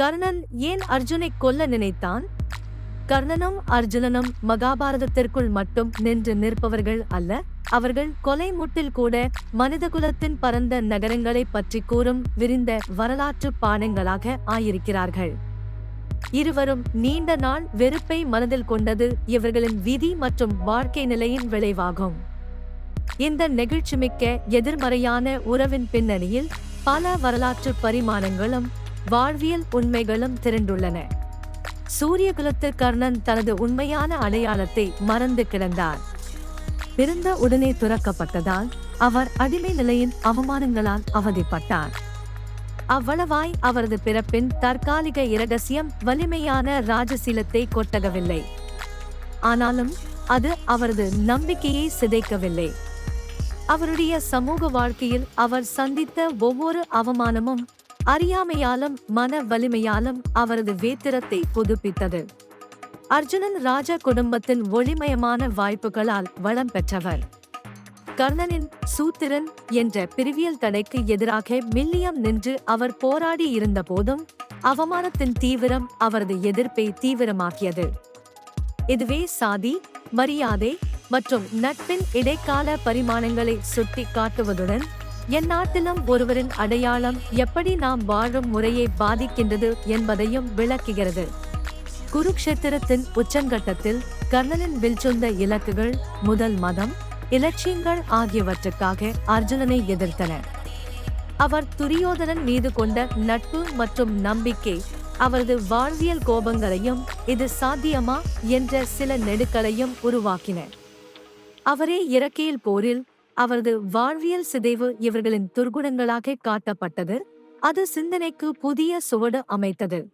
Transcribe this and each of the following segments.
கர்ணன் ஏன் அர்ஜுனை கொல்ல நினைத்தான்? கர்ணனும் அர்ஜுனனும் மகாபாரதத்திற்குள் மட்டும் நின்று நிற்பவர்கள் அல்ல அவர்கள் கொலை முட்டில் கூட மனிதகுலத்தின் பரந்த நகரங்களைப் பற்றி கூறும் விரிந்த வரலாற்று பானங்களாக ஆயிருக்கிறார்கள். இருவரும் நீண்ட நாள் வெறுப்பை மனதில் கொண்டது இவர்களின் விதி மற்றும் வாழ்க்கை நிலையின் விளைவாகும். இந்த நெகிழ்ச்சிமிக்க எதிர்மறையான உறவின் பின்னணியில் பல வரலாற்று பரிமாணங்களும் வாழ்வியல் உண்மைகளும் திரண்டுள்ளன. சூரியகுலத்து கர்ணன் தனது உண்மையான அடையாளத்தை மறந்து கிடந்தார். பிறந்த உடனே துறக்கப்பட்டதால் அவர் அடிமை நிலையின் அவமானங்களால் அவதிப்பட்டார். அவ்வளவாய் அவரது பிறப்பின் தற்காலிக இரகசியம் வலிமையான ராஜசீலத்தை கொட்டகவில்லை. ஆனாலும் அது அவரது நம்பிக்கையை சிதைக்கவில்லை. அவருடைய சமூக வாழ்க்கையில் அவர் சந்தித்த ஒவ்வொரு அவமானமும் அறியாமையாலும் மன வலிமையாலும் அவரது வேத்திரத்தை புதுப்பித்தது. அர்ஜுனன் ராஜ குடும்பத்தின் ஒளிமயமான வாய்ப்புகளால் வளம் பெற்றவர். கர்ணனின் சூத்திரன் என்ற பிரிவியல் தடைக்கு எதிராக மில்லியம் நின்று அவர் போராடி இருந்த போதும் அவமானத்தின் தீவிரம் அவரது எதிர்ப்பை தீவிரமாக்கியது. இதுவே சாதி மரியாதை மற்றும் நட்பின் இடைக்கால பரிமாணங்களை சுட்டி காட்டுவதுடன் எந்நாட்டிலும் ஒருவரின் அடையாளம் எப்படி நாம் வாழும் முறையை பாதிக்கின்றது என்பதையும் விளக்குகிறது. குருக்ஷேத்திரத்தின் உச்சங்கட்டத்தில் கர்ணனின் வில்சொந்த இலக்குகள் முதல் மதம் இலட்சியங்கள் ஆகியவற்றுக்காக அர்ஜுனனை எதிர்த்தன. அவர் துரியோதனன் மீது கொண்ட நட்பு மற்றும் நம்பிக்கை அவரது வாழ்வியல் கோபங்களையும் இது சாத்தியமா என்ற சில நெடுக்களையும் உருவாக்கின. அவரே இறக்கையில் போரில் அவரது வாழ்வியல் சிதைவு இவர்களின் துர்குணங்களாக காட்டப்பட்டது. அது சிந்தனைக்கு புதிய சுவடு அமைத்தது.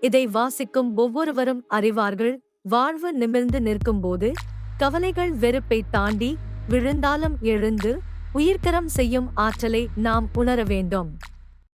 இதை வாசிக்கும் ஒவ்வொருவரும் அறிவார்கள். வாழ்வு நிமிர்ந்து நிற்கும்போது கவலைகள் வெறுப்பை தாண்டி விழுந்தாலும் எழுந்து உயிர்க்கரம் செய்யும் ஆற்றலை நாம் உணர வேண்டும்.